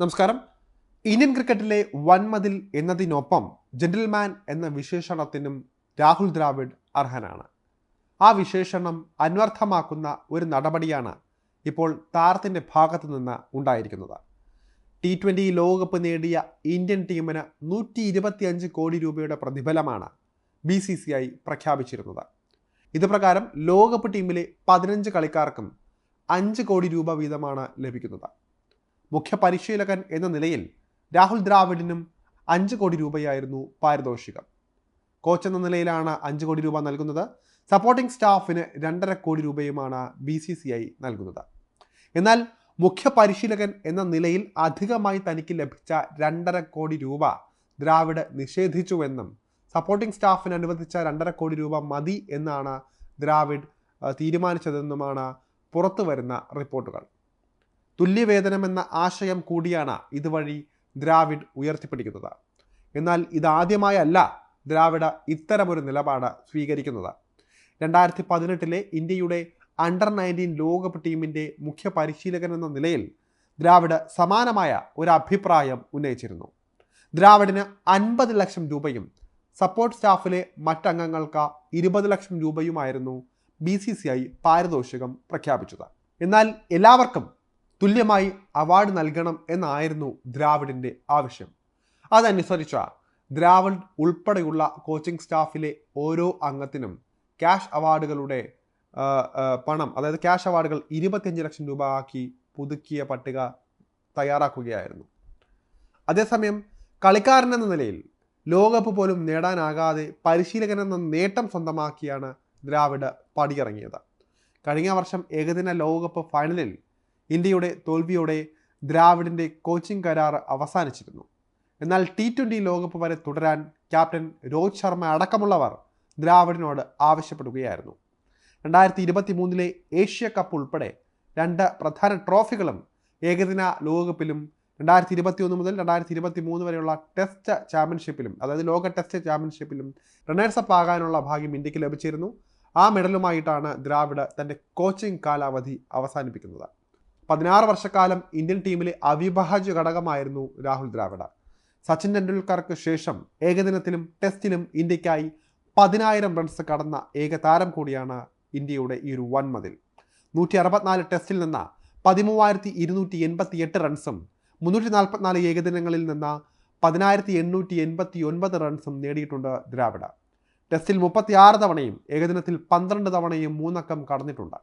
നമസ്കാരം. ഇന്ത്യൻ ക്രിക്കറ്റിലെ വൻമതിൽ എന്നതിനൊപ്പം ജെന്റിൽമാൻ എന്ന വിശേഷണത്തിനും രാഹുൽ ദ്രാവിഡ് അർഹനാണ്. ആ വിശേഷണം അന്വർത്ഥമാക്കുന്ന ഒരു നടപടിയാണ് ഇപ്പോൾ താരത്തിന്റെ ഭാഗത്തു നിന്ന് ഉണ്ടായിരിക്കുന്നത്. ടി ട്വന്റി ലോകകപ്പ് നേടിയ ഇന്ത്യൻ ടീമിന് നൂറ്റി ഇരുപത്തിയഞ്ച് കോടി രൂപയുടെ പ്രതിഫലമാണ് ബി സി സി ഐ പ്രഖ്യാപിച്ചിരുന്നത്. ഇത് പ്രകാരം ലോകകപ്പ് ടീമിലെ പതിനഞ്ച് കളിക്കാർക്കും അഞ്ച് കോടി രൂപ വീതമാണ് ലഭിക്കുന്നത്. മുഖ്യ പരിശീലകൻ എന്ന നിലയിൽ രാഹുൽ ദ്രാവിഡിനും അഞ്ച് കോടി രൂപയായിരുന്നു പാരിതോഷികം. കോച്ച് എന്ന നിലയിലാണ് അഞ്ച് കോടി രൂപ നൽകുന്നത്. സപ്പോർട്ടിംഗ് സ്റ്റാഫിന് രണ്ടര കോടി രൂപയുമാണ് ബി സി സി ഐ നൽകുന്നത്. എന്നാൽ മുഖ്യ പരിശീലകൻ എന്ന നിലയിൽ അധികമായി തനിക്ക് ലഭിച്ച രണ്ടര കോടി രൂപ ദ്രാവിഡ് നിഷേധിച്ചുവെന്നും സപ്പോർട്ടിംഗ് സ്റ്റാഫിന് അനുവദിച്ച രണ്ടര കോടി രൂപ മതി എന്നാണ് ദ്രാവിഡ് തീരുമാനിച്ചതെന്നുമാണ് പുറത്തു വരുന്ന റിപ്പോർട്ടുകൾ. തുല്യവേതനമെന്ന ആശയം കൂടിയാണ് ഇതുവഴി ദ്രാവിഡ് ഉയർത്തിപ്പിടിക്കുന്നത്. എന്നാൽ ഇതാദ്യമായല്ല ദ്രാവിഡ ഇത്തരമൊരു നിലപാട് സ്വീകരിക്കുന്നത്. രണ്ടായിരത്തി പതിനെട്ടിലെ ഇന്ത്യയുടെ അണ്ടർ നയന്റീൻ ലോകകപ്പ് ടീമിന്റെ മുഖ്യ പരിശീലകൻ എന്ന നിലയിൽ ദ്രാവിഡ് സമാനമായ ഒരു അഭിപ്രായം ഉന്നയിച്ചിരുന്നു. ദ്രാവിഡിന് അൻപത് ലക്ഷം രൂപയും സപ്പോർട്ട് സ്റ്റാഫിലെ മറ്റംഗങ്ങൾക്ക് ഇരുപത് ലക്ഷം രൂപയുമായിരുന്നു ബി സി സി ഐ പാരിതോഷികം പ്രഖ്യാപിച്ചത്. എന്നാൽ എല്ലാവർക്കും തുല്യമായി അവാർഡ് നൽകണം എന്നായിരുന്നു ദ്രാവിഡിന്റെ ആവശ്യം. അതനുസരിച്ച ദ്രാവിഡ് ഉൾപ്പെടെയുള്ള കോച്ചിങ് സ്റ്റാഫിലെ ഓരോ അംഗത്തിനും ക്യാഷ് അവാർഡുകളുടെ പണം അതായത് ക്യാഷ് അവാർഡുകൾ ഇരുപത്തിയഞ്ച് ലക്ഷം രൂപ ആക്കി പുതുക്കിയ പട്ടിക തയ്യാറാക്കുകയായിരുന്നു. അതേസമയം കളിക്കാരൻ എന്ന നിലയിൽ ലോകകപ്പ് പോലും നേടാനാകാതെ പരിശീലകൻ എന്ന നേട്ടം സ്വന്തമാക്കിയാണ് ദ്രാവിഡ് പടിയിറങ്ങിയത്. കഴിഞ്ഞ വർഷം ഏകദിന ലോകകപ്പ് ഫൈനലിൽ ഇന്ത്യയുടെ തോൽവിയോടെ ദ്രാവിഡിന്റെ കോച്ചിങ് കരാർ അവസാനിച്ചിരുന്നു. എന്നാൽ ടി ട്വന്റി ലോകകപ്പ് വരെ തുടരാൻ ക്യാപ്റ്റൻ രോഹിത് ശർമ്മ അടക്കമുള്ളവർ ദ്രാവിഡിനോട് ആവശ്യപ്പെടുകയായിരുന്നു. രണ്ടായിരത്തി ഇരുപത്തി മൂന്നിലെ ഏഷ്യ കപ്പ് ഉൾപ്പെടെ രണ്ട് പ്രധാന ട്രോഫികളും ഏകദിന ലോകകപ്പിലും രണ്ടായിരത്തി ഇരുപത്തി ഒന്ന് മുതൽ രണ്ടായിരത്തി ഇരുപത്തി മൂന്ന് വരെയുള്ള ടെസ്റ്റ് ചാമ്പ്യൻഷിപ്പിലും അതായത് ലോക ടെസ്റ്റ് ചാമ്പ്യൻഷിപ്പിലും റണ്ണേഴ്സപ്പ് ആകാനുള്ള ഭാഗ്യം ഇന്ത്യയ്ക്ക് ലഭിച്ചിരുന്നു. ആ മെഡലുമായിട്ടാണ് ദ്രാവിഡ് തന്റെ കോച്ചിങ് കാലാവധി അവസാനിപ്പിക്കുന്നത്. പതിനാറ് വർഷക്കാലം ഇന്ത്യൻ ടീമിലെ അവിഭാജ്യ ഘടകമായിരുന്നു രാഹുൽ ദ്രാവിഡ. സച്ചിൻ ടെണ്ടുൽക്കർക്ക് ശേഷം ഏകദിനത്തിലും ടെസ്റ്റിലും ഇന്ത്യക്കായി പതിനായിരം റൺസ് കടന്ന ഏക താരം കൂടിയാണ് ഇന്ത്യയുടെ ഈ ഒരു വൻമതിൽ. നൂറ്റി അറുപത്തിനാല് ടെസ്റ്റിൽ നിന്ന് പതിമൂവായിരത്തി ഇരുന്നൂറ്റി എൺപത്തി എട്ട് റൺസും മുന്നൂറ്റി നാൽപ്പത്തിനാല് ഏകദിനങ്ങളിൽ നിന്ന് പതിനായിരത്തി എണ്ണൂറ്റി എൺപത്തി ഒൻപത് റൺസും നേടിയിട്ടുണ്ട് ദ്രാവിഡ. ടെസ്റ്റിൽ മുപ്പത്തിയാറ് തവണയും ഏകദിനത്തിൽ പന്ത്രണ്ട് തവണയും മൂന്നക്കം കടന്നിട്ടുണ്ട്.